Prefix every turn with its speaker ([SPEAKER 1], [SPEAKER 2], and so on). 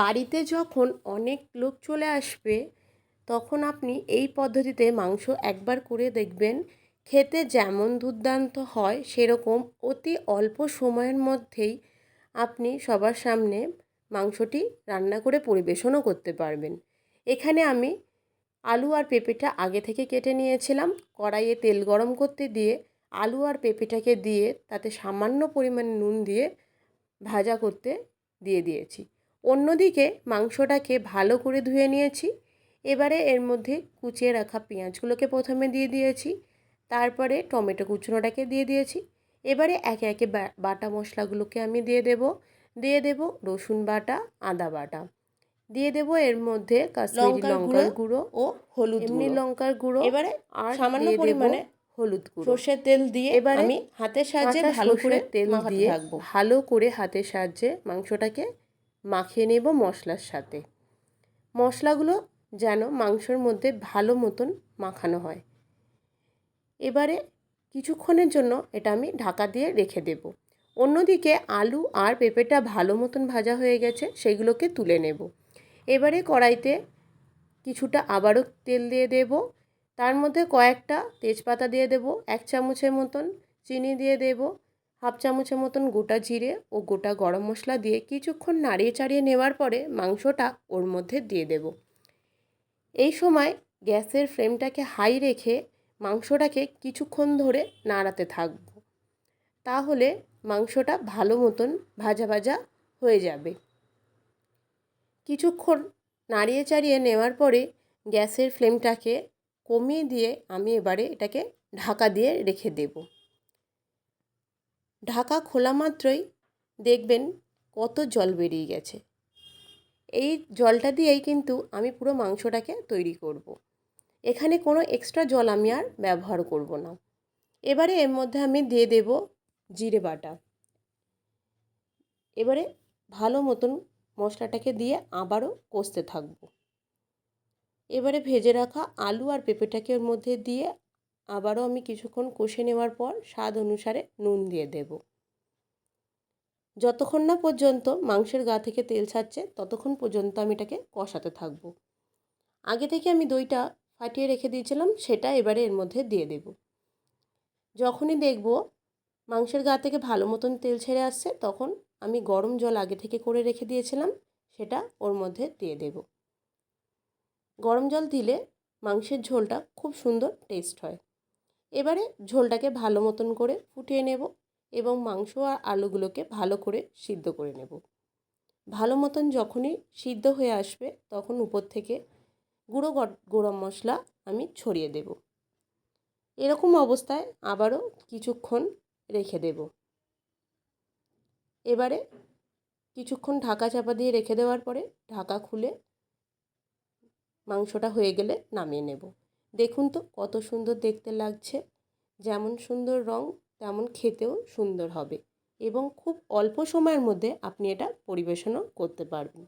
[SPEAKER 1] বাড়িতে যখন অনেক লোক চলে আসবে, তখন আপনি এই পদ্ধতিতে মাংস একবার করে দেখবেন। খেতে যেমন দুর্দান্ত হয়, সেরকম অতি অল্প সময়ের মধ্যেই আপনি সবার সামনে মাংসটি রান্না করে পরিবেশনও করতে পারবেন। এখানে আমি আলু আর পেঁপেটা আগে থেকে কেটে নিয়েছিলাম। কড়াইয়ে তেল গরম করতে দিয়ে আলু আর পেঁপেটাকে দিয়ে তাতে সামান্য পরিমাণে নুন দিয়ে ভাজা করতে দিয়ে দিয়েছি। অন্যদিকে মাংসটাকে ভালো করে ধুয়ে নিয়েছি। এবারে এর মধ্যে কুচিয়ে রাখা পেঁয়াজগুলোকে প্রথমে দিয়ে দিয়েছি। তারপরে টমেটো কুচনোটাকে দিয়ে দিয়েছি। এবারে একে একে বাটা মশলাগুলোকে আমি দিয়ে দেব। দিয়ে দেব রসুন বাটা আদা বাটা। দিয়ে দেব এর মধ্যে কাশ্মীরি লঙ্কার গুঁড়ো
[SPEAKER 2] ও হলুদ
[SPEAKER 1] এমনি লঙ্কার গুঁড়ো।
[SPEAKER 2] এবারে
[SPEAKER 1] আর
[SPEAKER 2] সামান্য পরিমাণে
[SPEAKER 1] হলুদ গুঁড়ো।
[SPEAKER 2] সর্ষের তেল দিয়ে
[SPEAKER 1] এবার
[SPEAKER 2] আমি হাতের সাহায্যে ভালো করে
[SPEAKER 1] তেল দিয়ে ভালো করে হাতের সাহায্যে মাংসটাকে মাখিয়ে নেব মশলার সাথে। মশলাগুলো যেন মাংসর মধ্যে ভালো মতন মাখানো হয়। এবারে কিছুক্ষণের জন্য এটা আমি ঢাকা দিয়ে রেখে দেব। অন্যদিকে আলু আর পেঁপেটা ভালো মতন ভাজা হয়ে গেছে, সেগুলোকে তুলে নেব। এবারে কড়াইতে কিছুটা আবারও তেল দিয়ে দেব। তার মধ্যে কয়েকটা তেজপাতা দিয়ে দেব, এক চামচের মতন চিনি দিয়ে দেব। হাফ চামচের মতন গোটা জিরে ও গোটা গরম মশলা দিয়ে কিছুক্ষণ নাড়িয়ে চাড়িয়ে নেওয়ার পরে মাংসটা ওর মধ্যে দিয়ে দেব। এই সময় গ্যাসের ফ্লেমটাকে হাই রেখে মাংসটাকে কিছুক্ষণ ধরে নাড়াতে থাকব। তাহলে মাংসটা ভালো মতন ভাজা ভাজা হয়ে যাবে। কিছুক্ষণ নাড়িয়ে চাড়িয়ে নেওয়ার পরে গ্যাসের ফ্লেমটাকে কমিয়ে দিয়ে আমি এবারে এটাকে ঢাকা দিয়ে রেখে দেব। ঢাকা খোলা মাত্রই দেখবেন কত জল বেরিয়ে গেছে। এই জলটা দিয়েই কিন্তু আমি পুরো মাংসটাকে তৈরি করব। এখানে কোনো এক্সট্রা জল আমি আর ব্যবহার করব না। এবারে এর মধ্যে আমি দিয়ে দেব জিরে বাটা। এবারে ভালো মতন মশলাটাকে দিয়ে আবারও কষতে থাকব। এবারে ভেজে রাখা আলু আর পেঁপেটাকে ওর মধ্যে দিয়ে আবারও আমি কিছুক্ষণ কষে নেওয়ার পর স্বাদ অনুসারে নুন দিয়ে দেব। যতক্ষণ না পর্যন্ত মাংসের গা থেকে তেল ছাড়ছে, ততক্ষণ পর্যন্ত আমি এটাকে কষাতে থাকব। আগে থেকে আমি দইটা ফাটিয়ে রেখে দিয়েছিলাম, সেটা এবারে এর মধ্যে দিয়ে দেব। যখনই দেখব মাংসের গা থেকে ভালো মতন তেল ছেড়ে আসছে, তখন আমি গরম জল আগে থেকে করে রেখে দিয়েছিলাম, সেটা ওর মধ্যে দিয়ে দেব। গরম জল দিলে মাংসের ঝোলটা খুব সুন্দর টেস্ট হয়। এবারে ঝোলটাকে ভালো মতন করে ফুটিয়ে নেব এবং মাংস আর আলুগুলোকে ভালো করে সিদ্ধ করে নেব। ভালো মতন যখনই সিদ্ধ হয়ে আসবে তখন উপর থেকে গুঁড়ো গরম মশলা আমি ছড়িয়ে দেব। এরকম অবস্থায় আবারও কিছুক্ষণ রেখে দেব। এবারে কিছুক্ষণ ঢাকা চাপা দিয়ে রেখে দেওয়ার পরে ঢাকা খুলে মাংসটা হয়ে গেলে নামিয়ে নেব। দেখুন তো কত সুন্দর দেখতে লাগছে। যেমন সুন্দর রং, তেমন খেতেও সুন্দর হবে এবং খুব অল্প সময়ের মধ্যে আপনি এটা পরিবেশনও করতে পারবেন।